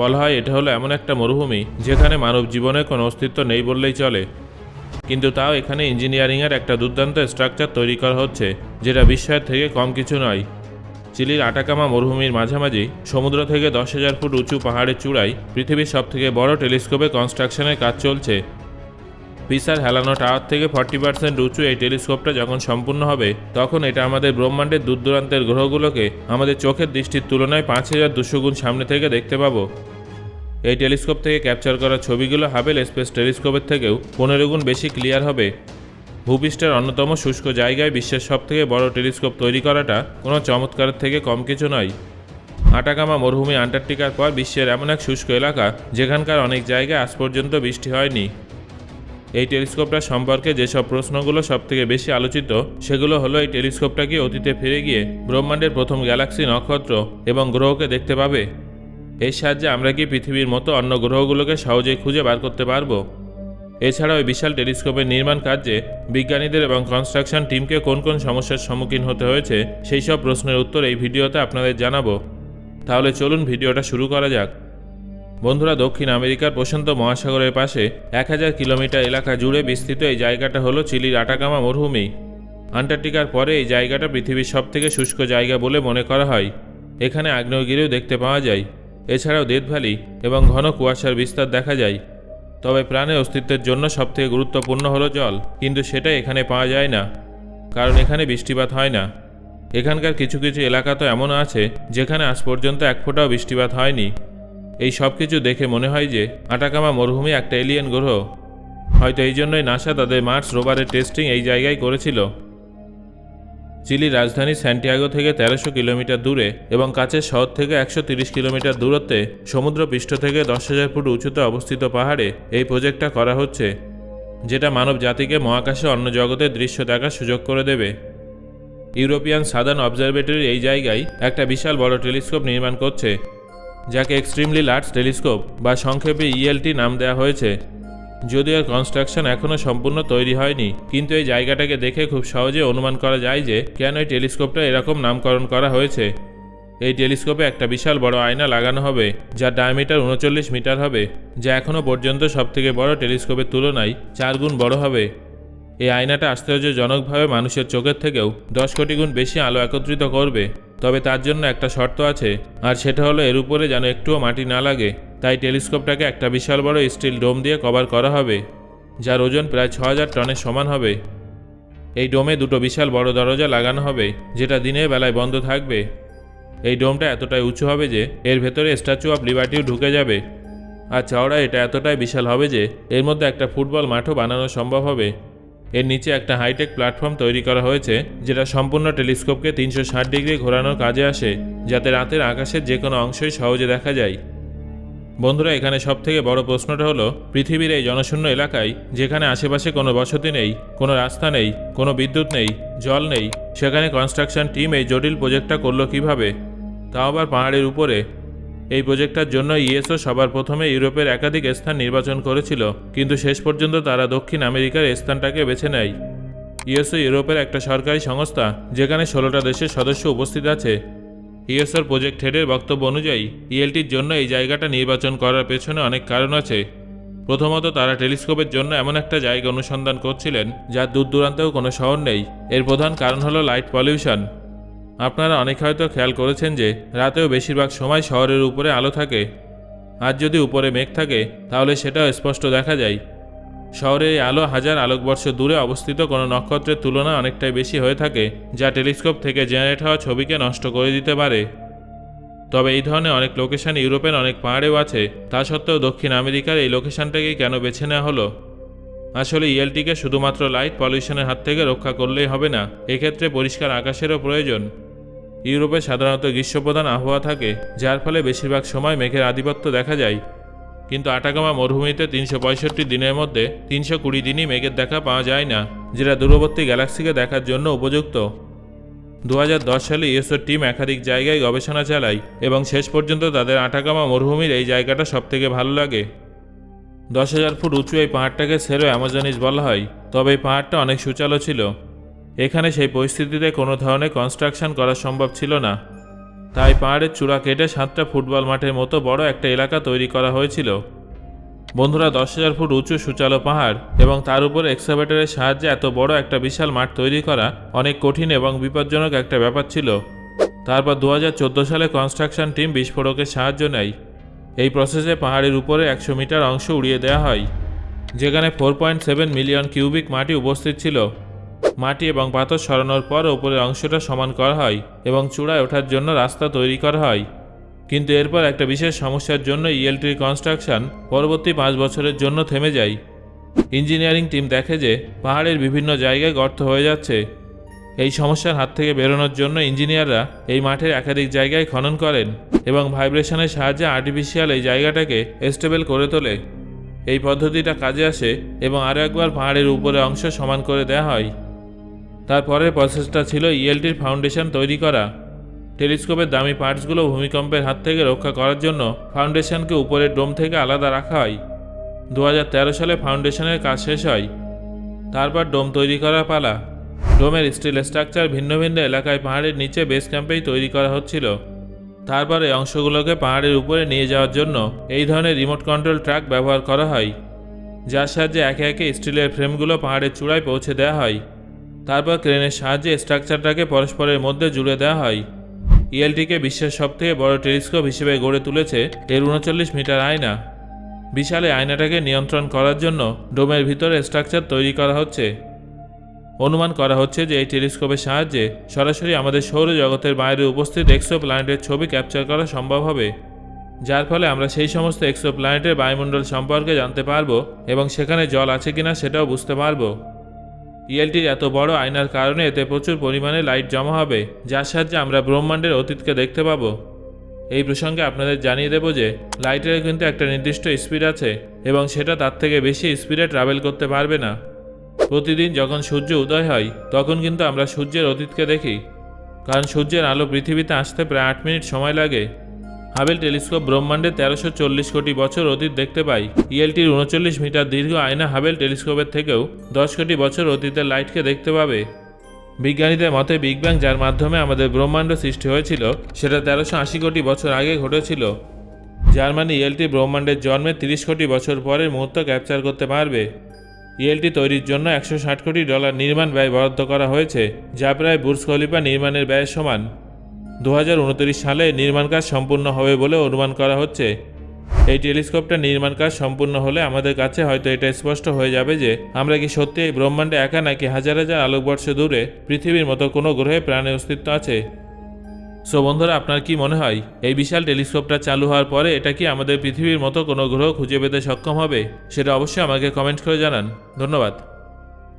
বলা হয় এটা হলো এমন একটা মরুভূমি যেখানে মানব জীবনের কোনো অস্তিত্ব নেই বললেই চলে। কিন্তু তাও এখানে ইঞ্জিনিয়ারিংয়ের একটা দুর্দান্ত স্ট্রাকচার তৈরি করা হচ্ছে, যেটা বিশ্বের থেকে কম কিছু নয়। চিলির আটাকামা মরুভূমির মাঝামাঝি সমুদ্র থেকে দশ হাজার ফুট উঁচু পাহাড়ের চূড়ায় পৃথিবীর সবথেকে বড় টেলিস্কোপে কনস্ট্রাকশনের কাজ চলছে। পিসার হেলানো টাওয়ার থেকে ফর্টি পার্সেন্ট উঁচু এই টেলিস্কোপটা যখন সম্পূর্ণ হবে, তখন এটা আমাদের ব্রহ্মাণ্ডের দূর দূরান্তের গ্রহগুলোকে আমাদের চোখের দৃষ্টির তুলনায় পাঁচ হাজার দুশো গুণ সামনে থেকে দেখতে পাবো। এই টেলিস্কোপ থেকে ক্যাপচার করা ছবিগুলো হাবেল স্পেস টেলিস্কোপের থেকেও পনেরো গুণ বেশি ক্লিয়ার হবে। ভূপৃষ্ঠের অন্যতম শুষ্ক জায়গায় বিশ্বের সবথেকে বড় টেলিস্কোপ তৈরি করাটা কোনো চমৎকারের থেকে কম কিছু নয়। আটাকামা মরুভূমি আন্টার্কটিকার পর বিশ্বের এমন এক শুষ্ক এলাকা, যেখানকার অনেক জায়গায় আজ পর্যন্ত বৃষ্টি হয়নি। এই টেলিস্কোপটা সম্পর্কে যেসব প্রশ্নগুলো সবথেকে বেশি আলোচিত, সেগুলো হলো এই টেলিস্কোপটা কি অতীতে ফিরে গিয়ে ব্রহ্মাণ্ডের প্রথম গ্যালাক্সি নক্ষত্র এবং গ্রহকে দেখতে পাবে? এর সাহায্যে আমরা কি পৃথিবীর মতো অন্য গ্রহগুলোকে সহজেই খুঁজে বার করতে পারব? এছাড়া ওই বিশাল টেলিস্কোপের নির্মাণ কার্যে বিজ্ঞানীদের এবং কনস্ট্রাকশন টিমকে কোন কোন সমস্যার সম্মুখীন হতে হয়েছে, সেই সব প্রশ্নের উত্তর এই ভিডিওতে আপনাদের জানাব। তাহলে চলুন ভিডিওটা শুরু করা যাক। বন্ধুরা, দক্ষিণ আমেরিকার প্রশান্ত মহাসাগরের পাশে এক হাজার কিলোমিটার এলাকা জুড়ে বিস্তৃত এই জায়গাটা হলো চিলির আটাকামা মরুভূমি। আন্টার্কটিকার পরে এই জায়গাটা পৃথিবীর সবথেকে শুষ্ক জায়গা বলে মনে করা হয়। এখানে আগ্নেয়গিরিও দেখতে পাওয়া যায়। এছাড়াও ভ্যালি এবং ঘন কুয়াশার বিস্তার দেখা যায়। তবে প্রাণের অস্তিত্বের জন্য সবথেকে গুরুত্বপূর্ণ হলো জল, কিন্তু সেটা এখানে পাওয়া যায় না, কারণ এখানে বৃষ্টিপাত হয় না। এখানকার কিছু কিছু এলাকা তো এমন আছে, যেখানে আজ পর্যন্ত এক ফোঁটাও বৃষ্টিপাত হয়নি। এই সব কিছু দেখে মনে হয় যে আটাকামা মরুভূমি একটা এলিয়েন গ্রহ। হয়তো এই জন্যই নাসা তাদের মার্স রোভারের টেস্টিং এই জায়গায় করেছিল। চিলির রাজধানী স্যান্টিয়াগো থেকে তেরোশো কিলোমিটার দূরে এবং কাছের শহর থেকে একশো তিরিশ কিলোমিটার দূরত্বে সমুদ্র পৃষ্ঠ থেকে দশ হাজার ফুট উঁচুতে অবস্থিত পাহাড়ে এই প্রজেক্টটা করা হচ্ছে, যেটা মানব জাতিকে মহাকাশে অন্য জগতের দৃশ্য দেখার সুযোগ করে দেবে। ইউরোপিয়ান সাদার্ন অবজারভেটরি এই জায়গায় একটা বিশাল বড় টেলিস্কোপ নির্মাণ করছে। যাকে এক্সট্রিমলি লার্জ টেলিস্কোপ বা সংক্ষেপে ইএলটি নাম দেওয়া হয়েছে। যদিও কনস্ট্রাকশন এখনও সম্পূর্ণ তৈরি হয়নি, কিন্তু এই জায়গাটাকে দেখে খুব সহজে অনুমান করা যায় যে কেন এই টেলিস্কোপটা এরকম নামকরণ করা হয়েছে। এই টেলিস্কোপে একটা বিশাল বড় আয়না লাগানো হবে, যার ডায়ামিটার উনচল্লিশ মিটার হবে, যা এখনও পর্যন্ত সবথেকে বড় টেলিস্কোপের তুলনায় চার গুণ বড় হবে। এই আয়নাটা আশ্চর্যজনকভাবে মানুষের চোখের থেকেও দশ কোটি গুণ বেশি আলো একত্রিত করবে। তবে তার জন্য একটা শর্ত আছে, আর সেটা হলো এর উপরে যেন একটুও মাটি না লাগে। তাই টেলিস্কোপটাকে একটা বিশাল বড় স্টিল ডোম দিয়ে কভার করা হবে, যার ওজন প্রায় ছ হাজার টনের সমান হবে। এই ডোমে দুটো বিশাল বড় দরজা লাগানো হবে, যেটা দিনের বেলায় বন্ধ থাকবে। এই ডোমটা এতটাই উঁচু হবে যে এর ভেতরে স্ট্যাচু অফ লিবার্টিও ঢুকে যাবে। আর চওড়া এটা এতটাই বিশাল হবে যে এর মধ্যে একটা ফুটবল মাঠও বানানো সম্ভব হবে। এর নিচে একটা হাইটেক প্ল্যাটফর্ম তৈরি করা হয়েছে, যেটা সম্পূর্ণ টেলিস্কোপকে তিনশো ষাট ডিগ্রি ঘোরানোর কাজে আসে, যাতে রাতের আকাশের যে কোনো অংশই সহজে দেখা যায়। বন্ধুরা, এখানে সবথেকে বড় প্রশ্নটা হলো, পৃথিবীর এই জনশূন্য এলাকায়, যেখানে আশেপাশে কোনো বসতি নেই, কোনো রাস্তা নেই, কোনো বিদ্যুৎ নেই, জল নেই, সেখানে কনস্ট্রাকশন টিম এই জটিল প্রজেক্টটা করল কীভাবে? তাও আবার পাহাড়ের উপরে এই প্রজেক্টটার জন্য ইএসও সবার প্রথমে ইউরোপের একাধিক স্থান নির্বাচন করেছিল, কিন্তু শেষ পর্যন্ত তারা দক্ষিণ আমেরিকার স্থানটাকে বেছে নেয়। ইএসও ইউরোপের একটা সরকারি সংস্থা, যেখানে ষোলোটা দেশের সদস্য উপস্থিত আছে। ইএসওর প্রজেক্ট হেডের বক্তব্য অনুযায়ী, ইএলটির জন্য এই জায়গাটা নির্বাচন করার পেছনে অনেক কারণ আছে। প্রথমত, তারা টেলিস্কোপের জন্য এমন একটা জায়গা অনুসন্ধান করছিলেন, যার দূর দূরান্তেও কোনো শহর নেই। এর প্রধান কারণ হলো লাইট পলিউশন। আপনারা অনেক হয়তো খেয়াল করেছেন যে রাতেও বেশিরভাগ সময় শহরের উপরে আলো থাকে। আর যদি উপরে মেঘ থাকে, তাহলে সেটাও স্পষ্ট দেখা যায়। শহরে এই আলো হাজার আলোকবর্ষ দূরে অবস্থিত কোনো নক্ষত্রের তুলনা অনেকটাই বেশি হয়ে থাকে, যা টেলিস্কোপ থেকে জেনারেট হওয়া ছবিকে নষ্ট করে দিতে পারে। তবে এই ধরনের অনেক লোকেশন ইউরোপের অনেক পাহাড়েও আছে, তা সত্ত্বেও দক্ষিণ আমেরিকার এই লোকেশনটাকেই কেন বেছে নেওয়া হলো? আসলে ইএলটিকে শুধুমাত্র লাইট পলিউশনের হাত থেকে রক্ষা করলেই হবে না, এক্ষেত্রে পরিষ্কার আকাশেরও প্রয়োজন। ইউরোপে সাধারণত গ্রীষ্মপ্রধান আবহাওয়া থাকে, যার ফলে বেশিরভাগ সময় মেঘের আধিপত্য দেখা যায়। কিন্তু আটাকামা মরুভূমিতে তিনশো পঁয়ষট্টি দিনের মধ্যে তিনশো কুড়ি দিনই মেঘের দেখা পাওয়া যায় না, যেটা দূরবর্তী গ্যালাক্সিকে দেখার জন্য উপযুক্ত। দু হাজার দশ সালে ইএসওর টিম একাধিক জায়গায় গবেষণা চালায়, এবং শেষ পর্যন্ত তাদের আটাকামা মরুভূমির এই জায়গাটা সবথেকে ভালো লাগে। দশ হাজার ফুট উঁচু এই পাহাড়টাকে সেরো অ্যামাজনিস বলা হয়, তবে এই পাহাড়টা অনেক সুচালো ছিল। এখানে সেই পরিস্থিতিতে কোনো ধরনের কনস্ট্রাকশন করা সম্ভব ছিল না। তাই পাহাড়ের চূড়া কেটে সাতটা ফুটবল মাঠের মতো বড় একটা এলাকা তৈরি করা হয়েছিল। বন্ধুরা, দশ হাজার ফুট উঁচু সুচালো পাহাড় এবং তার উপর এক্সাভেটরের সাহায্যে এত বড় একটা বিশাল মাঠ তৈরি করা অনেক কঠিন এবং বিপজ্জনক একটা ব্যাপার ছিল। তারপর দু হাজার চোদ্দ সালে কনস্ট্রাকশন টিম বিস্ফোরকের সাহায্য নেয়। এই প্রসেসে পাহাড়ের উপরে একশো মিটার অংশ উড়িয়ে দেওয়া হয়, যেখানে four point seven million cubic মাটি উপস্থিত ছিল। মাটি এবং পাথর সরানোর পর উপরের অংশটা সমান করা হয় এবং চূড়ায় ওঠার জন্য রাস্তা তৈরি করা হয়। কিন্তু এরপর একটা বিশেষ সমস্যার জন্য ইএলটির কনস্ট্রাকশন পরবর্তী পাঁচ বছরের জন্য থেমে যায়। ইঞ্জিনিয়ারিং টিম দেখে যে পাহাড়ের বিভিন্ন জায়গায় গর্ত হয়ে যাচ্ছে। এই সমস্যার হাত থেকে বেরোনোর জন্য ইঞ্জিনিয়াররা এই মাঠের একাধিক জায়গায় খনন করেন এবং ভাইব্রেশনের সাহায্যে আর্টিফিশিয়াল এই জায়গাটাকে স্টেবল করে তোলে। এই পদ্ধতিটা কাজে আসে এবং আরও একবার পাহাড়ের উপরে অংশ সমান করে দেওয়া হয়। তারপরের প্রসেসটা ছিল ইএলটির ফাউন্ডেশন তৈরি করা। টেলিস্কোপের দামি পার্টসগুলো ভূমিকম্পের হাত থেকে রক্ষা করার জন্য ফাউন্ডেশনকে উপরের ডোম থেকে আলাদা রাখা হয়। দু হাজার তেরো সালে ফাউন্ডেশনের কাজ শেষ হয়। তারপর ডোম তৈরি করা পালা। ডোমের স্টিল স্ট্রাকচার ভিন্ন ভিন্ন এলাকায় পাহাড়ের নিচে বেস ক্যাম্পেই তৈরি করা হচ্ছিল। তারপর অংশগুলোকে পাহাড়ের উপরে নিয়ে যাওয়ার জন্য এই ধরনের রিমোট কন্ট্রোল ট্রাক ব্যবহার করা হয়, যার সাহায্যে একে একে স্টিলের ফ্রেমগুলো পাহাড়ের চূড়ায় পৌঁছে দেওয়া হয়। তারপর ক্রেনের সাহায্যে স্ট্রাকচারটাকে পরস্পরের মধ্যে জুড়ে দেওয়া হয়। ইএলটিকে বিশ্বের সবথেকে বড় টেলিস্কোপ হিসেবে গড়ে তুলেছে এর উনচল্লিশ মিটার আয়না। বিশাল আয়নাটাকে নিয়ন্ত্রণ করার জন্য ডোমের ভিতরে স্ট্রাকচার তৈরি করা হচ্ছে। অনুমান করা হচ্ছে যে এই টেলিস্কোপের সাহায্যে সরাসরি আমাদের সৌরজগতের বাইরে উপস্থিত এক্সো প্ল্যানেটের ছবি ক্যাপচার করা সম্ভব হবে। যার ফলে আমরা সেই সমস্ত এক্সো প্ল্যানেটের বায়ুমণ্ডল সম্পর্কে জানতে পারব এবং সেখানে জল আছে কিনা সেটাও বুঝতে পারব। ইএলটির এত বড় আয়নার কারণে এতে প্রচুর পরিমাণে লাইট জমা হবে, যার সাহায্যে আমরা ব্রহ্মাণ্ডের অতীতকে দেখতে পাবো। এই প্রসঙ্গে আপনাদের জানিয়ে দেব যে লাইটের কিন্তু একটা নির্দিষ্ট স্পিড আছে এবং সেটা তার থেকে বেশি স্পিডে ট্রাভেল করতে পারবে না। প্রতিদিন যখন সূর্য উদয় হয়, তখন কিন্তু আমরা সূর্যের অতীতকে দেখি। কারণ সূর্যের আলো পৃথিবীতে আসতে প্রায় আট মিনিট সময় লাগে। হাবেল টেলিস্কোপ ব্রহ্মাণ্ডে তেরোশো চল্লিশ কোটি বছর অতীত দেখতে পাই। ইএলটির উনচল্লিশ মিটার দীর্ঘ আয়না হাবেল টেলিস্কোপের থেকেও দশ কোটি বছর অতীতের লাইটকে দেখতে পাবে। বিজ্ঞানীদের মতে বিগ ব্যাং, যার মাধ্যমে আমাদের ব্রহ্মাণ্ড সৃষ্টি হয়েছিল, সেটা তেরোশো আশি কোটি বছর আগে ঘটেছিল। যার মানে ইএলটি ব্রহ্মাণ্ডের জন্মের তিরিশ কোটি বছর পরের মুহূর্ত ক্যাপচার করতে পারবে। ইএলটি তৈরির জন্য একশো ষাট কোটি ডলার নির্মাণ ব্যয় বরাদ্দ করা হয়েছে, যা প্রায় বুর্জ খলিফা নির্মাণের ব্যয়ের সমান। দু হাজার উনত্রিশ সালে নির্মাণ কাজ সম্পূর্ণ হবে বলে অনুমান করা হচ্ছে। এই টেলিস্কোপটা নির্মাণ কাজ সম্পূর্ণ হলে আমাদের কাছে হয়তো এটা স্পষ্ট হয়ে যাবে যে, আমরা কি সত্যি এই ব্রহ্মাণ্ডে একা নাকি হাজার হাজার আলোকবর্ষ দূরে পৃথিবীর মতো কোনো গ্রহে প্রাণের অস্তিত্ব আছে? সো বন্ধুরা, আপনার কি মনে হয়, এই বিশাল টেলিস্কোপটা চালু হওয়ার পরে এটা কি আমাদের পৃথিবীর মতো কোনো গ্রহ খুঁজে পেতে সক্ষম হবে? সেটা অবশ্যই আমাকে কমেন্ট করে জানান। ধন্যবাদ।